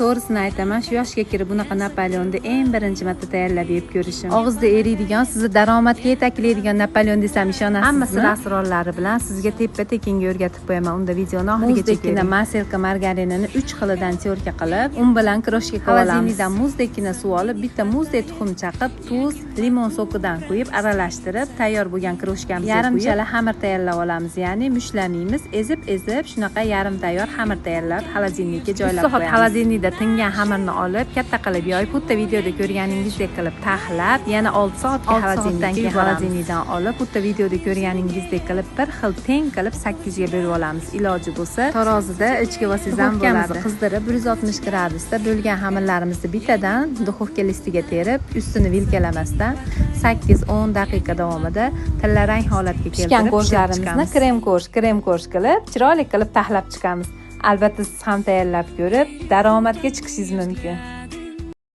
to'g'risini aytaman. Shu yoshga kirib bunaqa napoleonni eng birinchi marta tayyorlab yeb ko'rishim. Og'izda eriydigan sizni daromadga yetaklaydigan napoleon desam ishonasizmi? Hamma sir asrorlari bilan sizga teppa tekinga o'rgatib qo'yaman. Unda videoni oxirigacha muzdekina maselka margarinini uch xilidan terka qilib un bilan kroshka qilib olamiz muzdekina suv olib bitta muzdek tuxum chaqib tuz limon sokidan quyib aralashtirib tayyor bo'lgan kroshkamizga yarimchala xamir tayyorlab olamiz. Ya'ni mushlamaymiz ezib ezib shunaqa yarim tayyor xamir tayyorlab xolodilnikka joylab qo'yamiz. xolodilnikda tingan xamirni olib katta qilib yoyib xuddi videoda ko'rganingizdek qilib taxlab yana olti soatga xolodilnikka xolodilnikdan olib xuddi videoda ko'rganingizdek qilib bir xil teng qilib sakkizga bo'lib olamiz. Iloji bo'lsa tarozida ichki vosizam bo'ladi. Qizdirib bir yuz oltmish gradusda bo'lgan xamirlarimizni bittadan duxovka listiga terib ustini vilkalamasdan sakkiz o'n daqiqa davomida tillarang holatga keltirib pishgan go'shtlarimizni krem go'sht krem go'sht qilib chiroyli qilib taxlab chiqamiz albatta siz ham tayyorlab ko'rib daromadga chiqishingiz mumkin.